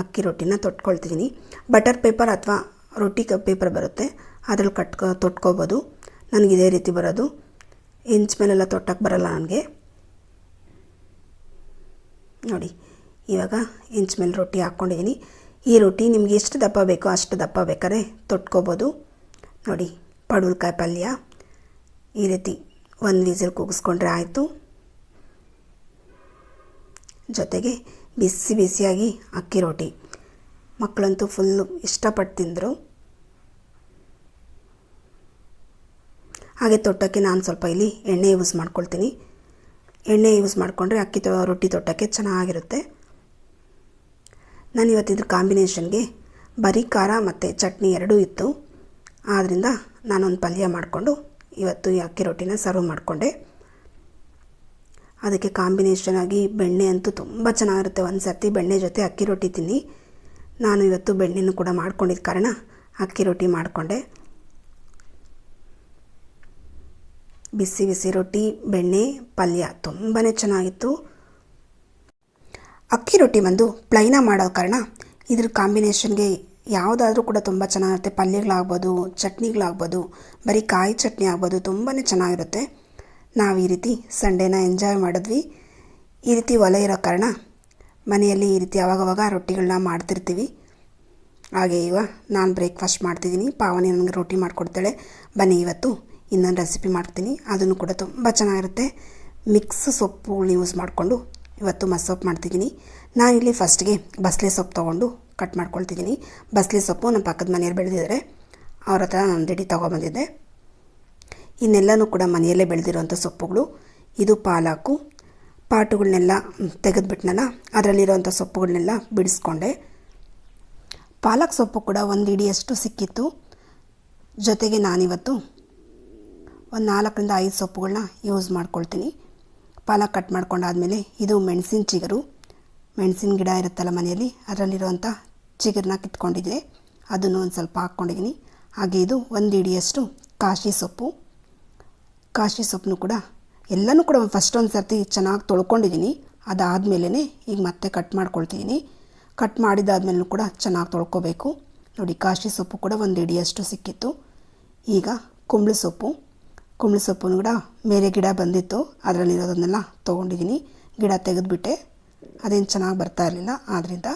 ಅಕ್ಕಿ ರೊಟ್ಟಿನ ತೊಟ್ಕೊಳ್ತಿದ್ದೀನಿ. ಬಟರ್ ಪೇಪರ್ ಅಥವಾ ರೊಟ್ಟಿ ಕ ಪೇಪರ್ ಬರುತ್ತೆ. ಅದ್ರಲ್ಲಿ ಕಟ್ಕೊ ತೊಟ್ಕೋಬೋದು. ನನಗೆ ಇದೇ ರೀತಿ ಬರೋದು. ಹೆಂಚ್ ಮೇಲೆಲ್ಲ ತೊಟ್ಟಕ್ಕೆ ಬರಲ್ಲ ನನಗೆ. ನೋಡಿ, ಇವಾಗ ಹೆಂಚ್ ಮೇಲೆ ರೊಟ್ಟಿ ಹಾಕ್ಕೊಂಡಿದ್ದೀನಿ. ಈ ರೊಟ್ಟಿ ನಿಮ್ಗೆ ಎಷ್ಟು ದಪ್ಪ ಬೇಕೋ ಅಷ್ಟು ದಪ್ಪ ಬೇಕಾದ್ರೆ ತೊಟ್ಕೋಬೋದು. ನೋಡಿ ಪಡುವಲ್ಕಾಯಿ ಪಲ್ಯ. ಈ ರೀತಿ ಒಂದು ವೀಸಲ್ ಕೂಗಿಸ್ಕೊಂಡ್ರೆ ಆಯಿತು. ಜೊತೆಗೆ ಬಿಸಿ ಬಿಸಿಯಾಗಿ ಅಕ್ಕಿ ರೊಟ್ಟಿ ಮಕ್ಕಳಂತೂ ಫುಲ್ಲು ಇಷ್ಟಪಟ್ಟು ತಿಂದರು. ಹಾಗೆ ತೊಟ್ಟಕ್ಕೆ ನಾನು ಸ್ವಲ್ಪ ಇಲ್ಲಿ ಎಣ್ಣೆ ಯೂಸ್ ಮಾಡ್ಕೊಳ್ತೀನಿ. ಎಣ್ಣೆ ಯೂಸ್ ಮಾಡಿಕೊಂಡ್ರೆ ಅಕ್ಕಿ ತೊ, ರೊಟ್ಟಿ ತೊಟ್ಟಕ್ಕೆ ಚೆನ್ನಾಗಿರುತ್ತೆ. ನಾನು ಇವತ್ತಿದ್ರ ಕಾಂಬಿನೇಷನ್ಗೆ ಬರೀ ಖಾರ ಮತ್ತು ಚಟ್ನಿ ಎರಡೂ ಇತ್ತು. ಆದ್ದರಿಂದ ನಾನೊಂದು ಪಲ್ಯ ಮಾಡಿಕೊಂಡು ಇವತ್ತು ಈ ಅಕ್ಕಿ ರೊಟ್ಟಿನ ಸರ್ವ್ ಮಾಡಿಕೊಂಡೆ. ಅದಕ್ಕೆ ಕಾಂಬಿನೇಷನ್ ಆಗಿ ಬೆಣ್ಣೆ ಅಂತೂ ತುಂಬ ಚೆನ್ನಾಗಿರುತ್ತೆ. ಒಂದು ಸರ್ತಿ ಬೆಣ್ಣೆ ಜೊತೆ ಅಕ್ಕಿ ರೊಟ್ಟಿ ತಿನ್ನಿ. ನಾನು ಇವತ್ತು ಬೆಣ್ಣೆನೂ ಕೂಡ ಮಾಡ್ಕೊಂಡಿದ್ದ ಕಾರಣ ಅಕ್ಕಿ ರೊಟ್ಟಿ ಮಾಡಿಕೊಂಡೆ. ಬಿಸಿ ಬಿಸಿ ರೊಟ್ಟಿ, ಬೆಣ್ಣೆ, ಪಲ್ಯ ತುಂಬಾ ಚೆನ್ನಾಗಿತ್ತು. ಅಕ್ಕಿ ರೊಟ್ಟಿ ಬಂದು ಪ್ಲೈನ ಮಾಡೋ ಕಾರಣ ಇದ್ರ ಕಾಂಬಿನೇಷನ್ಗೆ ಯಾವುದಾದ್ರೂ ಕೂಡ ತುಂಬ ಚೆನ್ನಾಗಿರುತ್ತೆ. ಪಲ್ಯಗಳಾಗ್ಬೋದು, ಚಟ್ನಿಗಳಾಗ್ಬೋದು, ಬರೀ ಕಾಯಿ ಚಟ್ನಿ ಆಗ್ಬೋದು ತುಂಬಾ ಚೆನ್ನಾಗಿರುತ್ತೆ. ನಾವು ಈ ರೀತಿ ಸಂಡೇನ ಎಂಜಾಯ್ ಮಾಡಿದ್ವಿ. ಈ ರೀತಿ ಒಲೆ ಇರೋ ಕಾರಣ ಮನೆಯಲ್ಲಿ ಈ ರೀತಿ ಅವಾಗವಾಗ ರೊಟ್ಟಿಗಳನ್ನ ಮಾಡ್ತಿರ್ತೀವಿ. ಹಾಗೆ ಇವ ನಾನು ಬ್ರೇಕ್ಫಾಸ್ಟ್ ಮಾಡ್ತಿದ್ದೀನಿ ಪಾವನಿ ನನಗೆ ರೊಟ್ಟಿ ಮಾಡಿಕೊಡ್ತಾಳೆ. ಬನ್ನಿ, ಇವತ್ತು ಇನ್ನೊಂದು ರೆಸಿಪಿ ಮಾಡ್ತೀನಿ. ಅದನ್ನು ಕೂಡ ತುಂಬ ಚೆನ್ನಾಗಿರುತ್ತೆ. ಮಿಕ್ಸ್ ಸೊಪ್ಪು ಯೂಸ್ ಮಾಡಿಕೊಂಡು ಇವತ್ತು ಮಸ್ಸೊಪ್ಪು ಮಾಡ್ತಿದ್ದೀನಿ ನಾನಿಲ್ಲಿ ಫಸ್ಟ್ಗೆ ಬಸಳೆ ಸೊಪ್ಪು ತೊಗೊಂಡು ಕಟ್ ಮಾಡ್ಕೊಳ್ತಿದ್ದೀನಿ ಬಸಳೆ ಸೊಪ್ಪು ನಮ್ಮ ಪಕ್ಕದ ಮನೆಯವ್ರು ಬೆಳೆದಿದ್ದಾರೆ ಅವ್ರ ಹತ್ರ ನಾನು ರೆಡಿ ತೊಗೊಬಂದಿದ್ದೆ. ಇನ್ನೆಲ್ಲನೂ ಕೂಡ ಮನೆಯಲ್ಲೇ ಬೆಳೆದಿರೋಂಥ ಸೊಪ್ಪುಗಳು, ಇದು ಪಾಲಾಕು. ಪಾಟುಗಳನ್ನೆಲ್ಲ ತೆಗೆದುಬಿಟ್ನಲ್ಲ, ಅದರಲ್ಲಿರೋವಂಥ ಸೊಪ್ಪುಗಳನ್ನೆಲ್ಲ ಬಿಡಿಸ್ಕೊಂಡೆ. ಪಾಲಕ್ ಸೊಪ್ಪು ಕೂಡ ಒಂದು ಇಡಿಯಷ್ಟು ಸಿಕ್ಕಿತ್ತು. ಜೊತೆಗೆ ನಾನಿವತ್ತು ಒಂದು ನಾಲ್ಕರಿಂದ ಐದು ಸೊಪ್ಪುಗಳನ್ನ ಯೂಸ್ ಮಾಡ್ಕೊಳ್ತೀನಿ. ಪಾಲಕ್ ಕಟ್ ಮಾಡ್ಕೊಂಡಾದಮೇಲೆ ಇದು ಮೆಣಸಿನ ಚಿಗರು. ಮೆಣಸಿನ ಗಿಡ ಇರುತ್ತಲ್ಲ ಮನೆಯಲ್ಲಿ, ಅದರಲ್ಲಿರುವಂಥ ಚಿಗರನ್ನ ಕಿತ್ಕೊಂಡಿದ್ದೆ. ಅದನ್ನು ಒಂದು ಸ್ವಲ್ಪ ಹಾಕ್ಕೊಂಡಿದ್ದೀನಿ ಹಾಗೆ ಇದು ಒಂದು ಇಡಿಯಷ್ಟು ಕಾಶಿ ಸೊಪ್ಪು. ಕಾಶಿ ಸೊಪ್ಪನ್ನು ಕೂಡ ಎಲ್ಲನೂ ಕೂಡ ಫಸ್ಟ್ ಒಂದು ಸರ್ತಿ ಚೆನ್ನಾಗಿ ತೊಳ್ಕೊಂಡಿದ್ದೀನಿ ಅದಾದಮೇಲೆ ಈಗ ಮತ್ತೆ ಕಟ್ ಮಾಡ್ಕೊಳ್ತಿದ್ದೀನಿ ಕಟ್ ಮಾಡಿದಾದ್ಮೇಲೂ ಕೂಡ ಚೆನ್ನಾಗಿ ತೊಳ್ಕೊಬೇಕು. ನೋಡಿ ಕಾಶಿ ಸೊಪ್ಪು ಕೂಡ ಒಂದು ಇಡಿಯಷ್ಟು ಸಿಕ್ಕಿತ್ತು. ಈಗ ಕುಂಬಳಿ ಸೊಪ್ಪು. ಕುಂಬಳಿ ಸೊಪ್ಪು ಕೂಡ ಮೇರೆ ಗಿಡ ಬಂದಿತ್ತು. ಅದರಲ್ಲಿರೋದನ್ನೆಲ್ಲ ತೊಗೊಂಡಿದ್ದೀನಿ ಗಿಡ ತೆಗೆದುಬಿಟ್ಟೆ. ಅದೇನು ಚೆನ್ನಾಗಿ ಬರ್ತಾ ಇರಲಿಲ್ಲ. ಆದ್ದರಿಂದ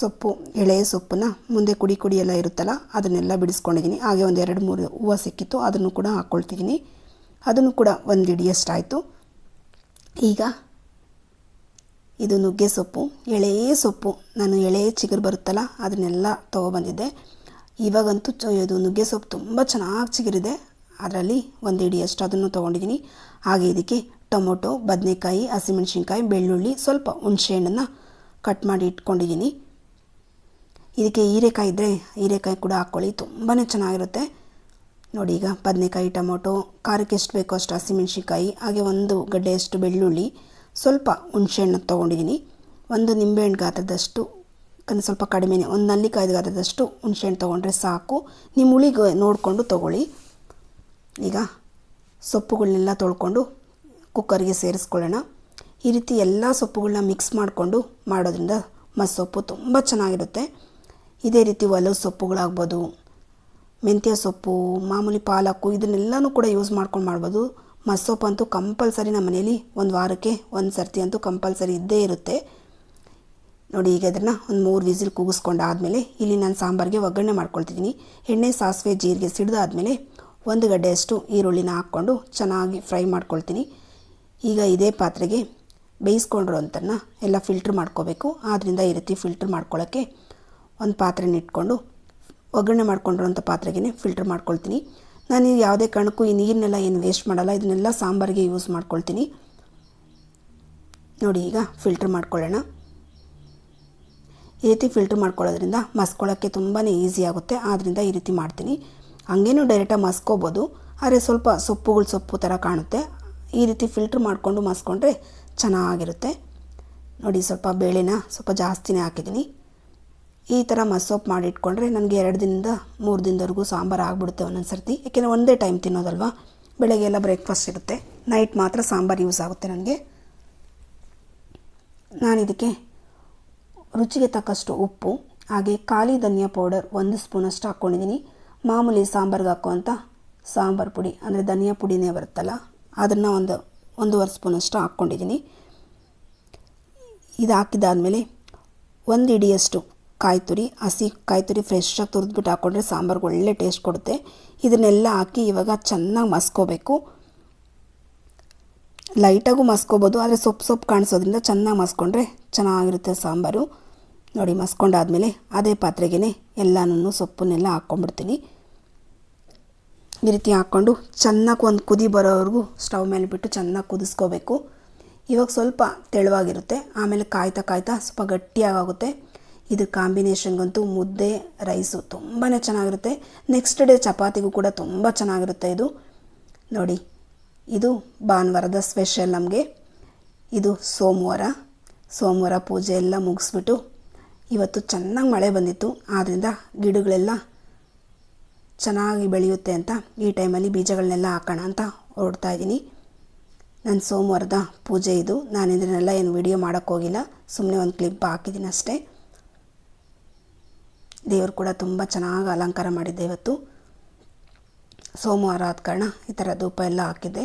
ಸೊಪ್ಪು, ಎಳೆಯ ಸೊಪ್ಪನ್ನ ಮುಂದೆ ಕುಡಿ ಕುಡಿ ಎಲ್ಲ ಇರುತ್ತಲ್ಲ, ಅದನ್ನೆಲ್ಲ ಬಿಡಿಸ್ಕೊಂಡಿದ್ದೀನಿ. ಹಾಗೆ ಒಂದು ಎರಡು ಮೂರು ಹೂವು ಸಿಕ್ಕಿತ್ತು, ಅದನ್ನು ಕೂಡ ಹಾಕ್ಕೊಳ್ತಿದ್ದೀನಿ ಅದನ್ನು ಕೂಡ ಒಂದು ಇಡಿಯಷ್ಟಾಯಿತು. ಈಗ ಇದು ನುಗ್ಗೆ ಸೊಪ್ಪು ಎಳೆ ಸೊಪ್ಪು. ನಾನು ಎಳೆ ಚಿಗುರು ಬರುತ್ತಲ್ಲ, ಅದನ್ನೆಲ್ಲ ತೊಗೊಬಂದಿದ್ದೆ. ಇವಾಗಂತೂ ಇದು ನುಗ್ಗೆ ಸೊಪ್ಪು ತುಂಬ ಚೆನ್ನಾಗಿ ಚಿಗುರಿದೆ. ಅದರಲ್ಲಿ ಒಂದು ಇಡಿಯಷ್ಟು ಅದನ್ನು ತೊಗೊಂಡಿದ್ದೀನಿ. ಹಾಗೆ ಇದಕ್ಕೆ ಟೊಮೊಟೊ, ಬದನೆಕಾಯಿ, ಹಸಿಮೆಣ್ಸಿನ್ಕಾಯಿ, ಬೆಳ್ಳುಳ್ಳಿ, ಸ್ವಲ್ಪ ಹುಣಸೆಹಣ್ಣನ್ನು ಕಟ್ ಮಾಡಿ ಇಟ್ಕೊಂಡಿದ್ದೀನಿ. ಇದಕ್ಕೆ ಹೀರೆಕಾಯಿ ಇದ್ದರೆ ಹೀರೆಕಾಯಿ ಕೂಡ ಹಾಕ್ಕೊಳ್ಳಿ. ತುಂಬಾ ಚೆನ್ನಾಗಿರುತ್ತೆ. ನೋಡಿ, ಈಗ ಬದನೆಕಾಯಿ, ಟೊಮೊಟೊ, ಖಾರಕ್ಕೆ ಎಷ್ಟು ಬೇಕೋ ಅಷ್ಟು ಹಸಿಮೆಣ್ಸಿನ್ಕಾಯಿ, ಹಾಗೆ ಒಂದು ಗಡ್ಡೆಯಷ್ಟು ಬೆಳ್ಳುಳ್ಳಿ, ಸ್ವಲ್ಪ ಹುಣಸೆಹಣ್ಣು ತೊಗೊಂಡಿದ್ದೀನಿ. ಒಂದು ನಿಂಬೆಹಣ್ಣು ಗಾತ್ರದಷ್ಟು ಸ್ವಲ್ಪ ಕಡಿಮೆನೇ, ಒಂದು ನಲ್ಲಿಕಾಯ್ದು ಗಾತ್ರದಷ್ಟು ಹುಣಸೆಹಣ್ಣು ತೊಗೊಂಡ್ರೆ ಸಾಕು. ನಿಮ್ಮ ಹುಳಿಗೆ ನೋಡಿಕೊಂಡು ತೊಗೊಳ್ಳಿ. ಈಗ ಸೊಪ್ಪುಗಳನ್ನೆಲ್ಲ ತೊಳ್ಕೊಂಡು ಕುಕ್ಕರ್ಗೆ ಸೇರಿಸ್ಕೊಳ್ಳೋಣ. ಈ ರೀತಿ ಎಲ್ಲ ಸೊಪ್ಪುಗಳನ್ನ ಮಿಕ್ಸ್ ಮಾಡಿಕೊಂಡು ಮಾಡೋದ್ರಿಂದ ಮಸ್ಸೊಪ್ಪು ತುಂಬ ಚೆನ್ನಾಗಿರುತ್ತೆ. ಇದೇ ರೀತಿ ಒಲವು ಸೊಪ್ಪುಗಳಾಗ್ಬೋದು, ಮೆಂತ್ಯ ಸೊಪ್ಪು, ಮಾಮೂಲಿ ಪಾಲಕ್ಕು, ಇದನ್ನೆಲ್ಲನೂ ಕೂಡ ಯೂಸ್ ಮಾಡ್ಕೊಂಡು ಮಾಡ್ಬೋದು. ಮಸ್ಸೊಪ್ಪು ಅಂತೂ ಕಂಪಲ್ಸರಿ ನಮ್ಮ ಮನೇಲಿ ಒಂದು ವಾರಕ್ಕೆ ಒಂದು ಸರ್ತಿ ಅಂತೂ ಕಂಪಲ್ಸರಿ ಇದ್ದೇ ಇರುತ್ತೆ. ನೋಡಿ, ಈಗ ಅದನ್ನು ಒಂದು ಮೂರು ವಿಸಿಲ್ ಕೂಗಿಸ್ಕೊಂಡಾದಮೇಲೆ ಇಲ್ಲಿ ನಾನು ಸಾಂಬಾರಿಗೆ ಒಗ್ಗರಣೆ ಮಾಡ್ಕೊಳ್ತಿದ್ದೀನಿ. ಎಣ್ಣೆ, ಸಾಸಿವೆ, ಜೀರಿಗೆ ಸಿಡಿದಾದ್ಮೇಲೆ ಒಂದು ಗಡ್ಡೆಯಷ್ಟು ಈರುಳ್ಳಿನ ಹಾಕ್ಕೊಂಡು ಚೆನ್ನಾಗಿ ಫ್ರೈ ಮಾಡ್ಕೊಳ್ತೀನಿ. ಈಗ ಇದೇ ಪಾತ್ರೆಗೆ ಬೇಯಿಸ್ಕೊಂಡಿರೋ ಅಂತನ ಎಲ್ಲ ಫಿಲ್ಟ್ರ್ ಮಾಡ್ಕೋಬೇಕು. ಆದ್ದರಿಂದ ಈ ರೀತಿ ಫಿಲ್ಟ್ರ್ ಮಾಡ್ಕೊಳ್ಳೋಕ್ಕೆ ಒಂದು ಪಾತ್ರೆನ ಇಟ್ಕೊಂಡು ಒಗ್ಗರಣೆ ಮಾಡ್ಕೊಂಡಿರೋಂಥ ಪಾತ್ರೆಗೇ ಫಿಲ್ಟರ್ ಮಾಡ್ಕೊಳ್ತೀನಿ. ನಾನು ಯಾವುದೇ ಕಾರಣಕ್ಕೂ ಈ ನೀರನ್ನೆಲ್ಲ ಏನು ವೇಸ್ಟ್ ಮಾಡಲ್ಲ, ಇದನ್ನೆಲ್ಲ ಸಾಂಬಾರಿಗೆ ಯೂಸ್ ಮಾಡ್ಕೊಳ್ತೀನಿ. ನೋಡಿ ಈಗ ಫಿಲ್ಟ್ರ್ ಮಾಡ್ಕೊಳ್ಳೋಣ. ಈ ರೀತಿ ಫಿಲ್ಟ್ರ್ ಮಾಡ್ಕೊಳ್ಳೋದ್ರಿಂದ ಮಸ್ಕೊಳ್ಳೋಕ್ಕೆ ತುಂಬಾ ಈಸಿ ಆಗುತ್ತೆ. ಆದ್ದರಿಂದ ಈ ರೀತಿ ಮಾಡ್ತೀನಿ. ಹಂಗೇನು ಡೈರೆಕ್ಟಾಗಿ ಮಸ್ಕೋಬೋದು. ಆದರೆ ಸ್ವಲ್ಪ ಸೊಪ್ಪುಗಳು ಸೊಪ್ಪು ಥರ ಕಾಣುತ್ತೆ. ಈ ರೀತಿ ಫಿಲ್ಟ್ರ್ ಮಾಡಿಕೊಂಡು ಮಸ್ಕೊಂಡ್ರೆ ಚೆನ್ನಾಗಿರುತ್ತೆ. ನೋಡಿ ಸ್ವಲ್ಪ ಬೇಳೆನ ಸ್ವಲ್ಪ ಜಾಸ್ತಿನೇ ಹಾಕಿದ್ದೀನಿ. ಈ ಥರ ಮಸೋಪ್ ಮಾಡಿಟ್ಕೊಂಡ್ರೆ ನನಗೆ ಎರಡು ದಿನದಿಂದ ಮೂರು ದಿನದವರೆಗೂ ಸಾಂಬಾರು ಆಗಿಬಿಡುತ್ತೆ ಒಂದೊಂದು ಸರ್ತಿ. ಏಕೆಂದರೆ ಒಂದೇ ಟೈಮ್ ತಿನ್ನೋದಲ್ವಾ? ಬೆಳಗ್ಗೆ ಎಲ್ಲ ಬ್ರೇಕ್ಫಾಸ್ಟ್ ಇರುತ್ತೆ ನೈಟ್ ಮಾತ್ರ ಸಾಂಬಾರು ಯೂಸ್ ಆಗುತ್ತೆ ನನಗೆ. ನಾನು ಇದಕ್ಕೆ ರುಚಿಗೆ ತಕ್ಕಷ್ಟು ಉಪ್ಪು, ಹಾಗೆ ಖಾಲಿ ಧನಿಯಾ ಪೌಡರ್ ಒಂದು ಸ್ಪೂನಷ್ಟು ಹಾಕ್ಕೊಂಡಿದ್ದೀನಿ ಮಾಮೂಲಿ ಸಾಂಬಾರ್ಗೆ ಹಾಕುವಂಥ ಸಾಂಬಾರು ಪುಡಿ, ಅಂದರೆ ಧನಿಯಾ ಪುಡಿನೇ ಬರುತ್ತಲ್ಲ, ಅದನ್ನು ಒಂದು ಒಂದೂವರೆ ಸ್ಪೂನಷ್ಟು ಹಾಕ್ಕೊಂಡಿದ್ದೀನಿ ಇದು ಹಾಕಿದಾದಮೇಲೆ ಒಂದು ಇಡಿಯಷ್ಟು ಕಾಯಿ ತುರಿ ಹಸಿ ಕಾಯಿ ತುರಿ ಫ್ರೆಶ್ಶಾಗಿ ತುರಿದ್ಬಿಟ್ಟು ಹಾಕ್ಕೊಂಡ್ರೆ ಸಾಂಬಾರ್ಗೆ ಒಳ್ಳೆ ಟೇಸ್ಟ್ ಕೊಡುತ್ತೆ. ಇದನ್ನೆಲ್ಲ ಹಾಕಿ ಇವಾಗ ಚೆನ್ನಾಗಿ ಮಸ್ಕೋಬೇಕು. ಲೈಟಾಗೂ ಮಸ್ಕೋಬೋದು, ಆದರೆ ಸೊಪ್ಪು ಸೊಪ್ಪು ಕಾಣಿಸೋದ್ರಿಂದ ಚೆನ್ನಾಗಿ ಮಸ್ಕೊಂಡ್ರೆ ಚೆನ್ನಾಗಿರುತ್ತೆ ಸಾಂಬಾರು. ನೋಡಿ, ಮಸ್ಕೊಂಡಾದಮೇಲೆ ಅದೇ ಪಾತ್ರೆಗೇ ಎಲ್ಲನೂ ಸೊಪ್ಪನ್ನೆಲ್ಲ ಹಾಕ್ಕೊಂಡ್ಬಿಡ್ತೀನಿ. ಈ ರೀತಿ ಹಾಕ್ಕೊಂಡು ಚೆನ್ನಾಗಿ ಒಂದು ಕುದಿ ಬರೋವರೆಗೂ ಸ್ಟವ್ ಮೇಲೆ ಬಿಟ್ಟು ಚೆನ್ನಾಗಿ ಕುದಿಸ್ಕೋಬೇಕು. ಇವಾಗ ಸ್ವಲ್ಪ ತೆಳುವಾಗಿರುತ್ತೆ, ಆಮೇಲೆ ಕಾಯ್ತಾ ಕಾಯ್ತಾ ಸ್ವಲ್ಪ ಗಟ್ಟಿಯಾಗುತ್ತೆ ಇದು ಕಾಂಬಿನೇಷನ್ಗಂತೂ ಮುದ್ದೆ, ರೈಸು ತುಂಬಾ ಚೆನ್ನಾಗಿರುತ್ತೆ. ನೆಕ್ಸ್ಟ್ ಡೇ ಚಪಾತಿಗೂ ಕೂಡ ತುಂಬ ಚೆನ್ನಾಗಿರುತ್ತೆ ಇದು. ನೋಡಿ, ಇದು ಭಾನುವಾರದ ಸ್ಪೆಷಲ್ ನಮಗೆ. ಇದು ಸೋಮವಾರ. ಸೋಮವಾರ ಪೂಜೆ ಎಲ್ಲ ಮುಗಿಸ್ಬಿಟ್ಟು ಇವತ್ತು ಚೆನ್ನಾಗಿ ಮಳೆ ಬಂದಿತ್ತು. ಆದ್ದರಿಂದ ಗಿಡಗಳೆಲ್ಲ ಚೆನ್ನಾಗಿ ಬೆಳೆಯುತ್ತೆ ಅಂತ ಈ ಟೈಮಲ್ಲಿ ಬೀಜಗಳನ್ನೆಲ್ಲ ಹಾಕೋಣ ಅಂತ ಹೊರಡ್ತಾ ಇದ್ದೀನಿ. ನನ್ನ ಸೋಮವಾರದ ಪೂಜೆ ಇದು. ನಾನು ಇದನ್ನೆಲ್ಲ ಏನು ವಿಡಿಯೋ ಮಾಡೋಕ್ಕೋಗಿಲ್ಲ ಸುಮ್ಮನೆ ಒಂದು ಕ್ಲಿಪ್ ಹಾಕಿದ್ದೀನಿ ಅಷ್ಟೇ ದೇವರು ಕೂಡ ತುಂಬ ಚೆನ್ನಾಗಿ ಅಲಂಕಾರ ಮಾಡಿದ್ದೆ ಇವತ್ತು. ಸೋಮವಾರ ಆದ ಕಾರಣ ಈ ಥರ ಧೂಪ ಎಲ್ಲ ಹಾಕಿದ್ದೆ.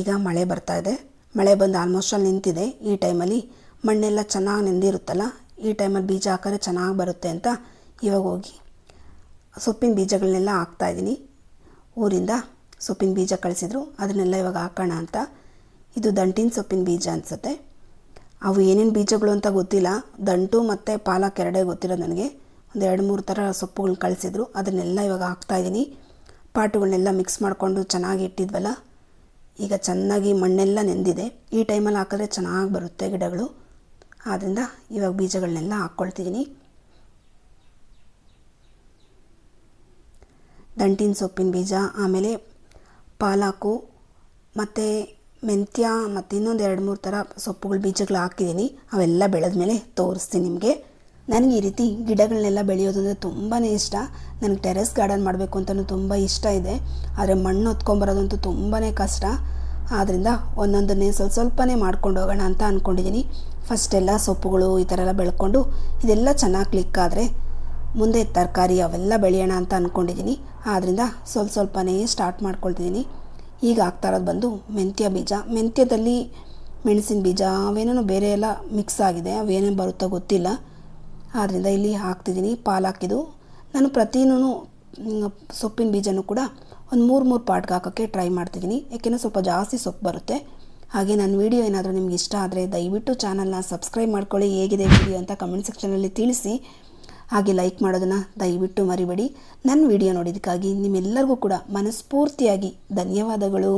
ಈಗ ಮಳೆ ಬರ್ತಾ ಇದೆ. ಮಳೆ ಬಂದು ಆಲ್ಮೋಸ್ಟ್ ಅಲ್ಲಿ ನಿಂತಿದೆ. ಈ ಟೈಮಲ್ಲಿ ಮಣ್ಣೆಲ್ಲ ಚೆನ್ನಾಗಿ ನೆಂದಿರುತ್ತಲ್ಲ, ಈ ಟೈಮಲ್ಲಿ ಬೀಜ ಹಾಕಿದ್ರೆ ಚೆನ್ನಾಗಿ ಬರುತ್ತೆ ಅಂತ ಇವಾಗ ಹೋಗಿ ಸೊಪ್ಪಿನ ಬೀಜಗಳನ್ನೆಲ್ಲ ಹಾಕ್ತಾಯಿದ್ದೀನಿ ಊರಿಂದ ಸೊಪ್ಪಿನ ಬೀಜ ಕಳಿಸಿದ್ರು. ಅದನ್ನೆಲ್ಲ ಇವಾಗ ಹಾಕೋಣ ಅಂತ. ಇದು ದಂಟಿನ ಸೊಪ್ಪಿನ ಬೀಜ ಅನಿಸುತ್ತೆ. ಅವು ಏನೇನು ಬೀಜಗಳು ಅಂತ ಗೊತ್ತಿಲ್ಲ. ದಂಟು ಮತ್ತು ಪಾಲಕ್ ಎರಡೇ ಗೊತ್ತಿರೋದು ನನಗೆ. ಒಂದು ಎರಡು ಮೂರು ಥರ ಸೊಪ್ಪುಗಳನ್ನ ಕಳಿಸಿದ್ರು. ಅದನ್ನೆಲ್ಲ ಇವಾಗ ಹಾಕ್ತಾಯಿದ್ದೀನಿ ಪಾಟುಗಳನ್ನೆಲ್ಲ ಮಿಕ್ಸ್ ಮಾಡಿಕೊಂಡು ಚೆನ್ನಾಗಿ ಇಟ್ಟಿದ್ವಲ್ಲ? ಈಗ ಚೆನ್ನಾಗಿ ಮಣ್ಣೆಲ್ಲ ನೆಂದಿದೆ. ಈ ಟೈಮಲ್ಲಿ ಹಾಕಿದ್ರೆ ಚೆನ್ನಾಗಿ ಬರುತ್ತೆ ಗಿಡಗಳು. ಆದ್ದರಿಂದ ಇವಾಗ ಬೀಜಗಳನ್ನೆಲ್ಲ ಹಾಕ್ಕೊಳ್ತಿದ್ದೀನಿ ದಂಟಿನ ಸೊಪ್ಪಿನ ಬೀಜ, ಆಮೇಲೆ ಪಾಲಾಕು, ಮತ್ತು ಮೆಂತ್ಯ, ಮತ್ತು ಇನ್ನೊಂದು ಎರಡು ಮೂರು ಥರ ಸೊಪ್ಪುಗಳ ಬೀಜಗಳು ಹಾಕಿದ್ದೀನಿ ಅವೆಲ್ಲ ಬೆಳೆದ ಮೇಲೆ ತೋರಿಸ್ತೀನಿ ನಿಮಗೆ. ನನಗೆ ಈ ರೀತಿ ಗಿಡಗಳನ್ನೆಲ್ಲ ಬೆಳೆಯೋದು ಅಂದರೆ ತುಂಬಾ ಇಷ್ಟ. ನನಗೆ ಟೆರೆಸ್ ಗಾರ್ಡನ್ ಮಾಡಬೇಕು ಅಂತಲೂ ತುಂಬ ಇಷ್ಟ ಇದೆ. ಆದರೆ ಮಣ್ಣು ಹೊತ್ಕೊಂಬರೋದಂತೂ ತುಂಬಾ ಕಷ್ಟ. ಆದ್ದರಿಂದ ಒಂದೊಂದನ್ನೇ ಸ್ವಲ್ಪ ಸ್ವಲ್ಪನೇ ಮಾಡ್ಕೊಂಡು ಹೋಗೋಣ ಅಂತ ಅಂದ್ಕೊಂಡಿದ್ದೀನಿ ಫಸ್ಟ್ ಎಲ್ಲ ಸೊಪ್ಪುಗಳು ಈ ಥರ ಎಲ್ಲ ಬೆಳ್ಕೊಂಡು ಇದೆಲ್ಲ ಚೆನ್ನಾಗಿ ಕ್ಲಿಕ್ ಆದರೆ ಮುಂದೆ ತರಕಾರಿ ಅವೆಲ್ಲ ಬೆಳೆಯೋಣ ಅಂತ ಅಂದ್ಕೊಂಡಿದ್ದೀನಿ ಆದ್ದರಿಂದ ಸ್ವಲ್ಪ ಸ್ವಲ್ಪನೇ ಸ್ಟಾರ್ಟ್ ಮಾಡ್ಕೊಳ್ತಿದ್ದೀನಿ ಈಗ ಆಗ್ತಾ ಇರೋದು ಬಂದು ಮೆಂತ್ಯ ಬೀಜ. ಮೆಂತ್ಯದಲ್ಲಿ ಮೆಣಸಿನ ಬೀಜ ಅವೇನೇನೋ ಬೇರೆ ಎಲ್ಲ ಮಿಕ್ಸ್ ಆಗಿದೆ. ಅವೇನೇನು ಬರುತ್ತೋ ಗೊತ್ತಿಲ್ಲ. ಆದ್ದರಿಂದ ಇಲ್ಲಿ ಹಾಕ್ತಿದ್ದೀನಿ ಪಾಲಾಕಿದು ನಾನು ಪ್ರತಿನೂ ಸೊಪ್ಪಿನ ಬೀಜನೂ ಕೂಡ ಒಂದು ಮೂರು ಮೂರು ಪಾಟ್ಗೆ ಹಾಕೋಕ್ಕೆ ಟ್ರೈ ಮಾಡ್ತಿದ್ದೀನಿ. ಯಾಕೆಂದರೆ ಸ್ವಲ್ಪ ಜಾಸ್ತಿ ಸೊಪ್ಪು ಬರುತ್ತೆ. ಹಾಗೆ ನನ್ನ ವೀಡಿಯೋ ಏನಾದರೂ ನಿಮ್ಗೆ ಇಷ್ಟ ಆದರೆ ದಯವಿಟ್ಟು ಚಾನಲ್ನ ಸಬ್ಸ್ಕ್ರೈಬ್ ಮಾಡ್ಕೊಳ್ಳಿ. ಹೇಗಿದೆ ವಿಡಿಯೋ ಅಂತ ಕಮೆಂಟ್ ಸೆಕ್ಷನಲ್ಲಿ ತಿಳಿಸಿ. ಹಾಗೆ ಲೈಕ್ ಮಾಡೋದನ್ನು ದಯವಿಟ್ಟು ಮರಿಬೇಡಿ. ನನ್ನ ವಿಡಿಯೋ ನೋಡಿದ್ದಕ್ಕಾಗಿ ನಿಮ್ಮೆಲ್ಲರಿಗೂ ಕೂಡ ಮನಸ್ಫೂರ್ತಿಯಾಗಿ ಧನ್ಯವಾದಗಳು.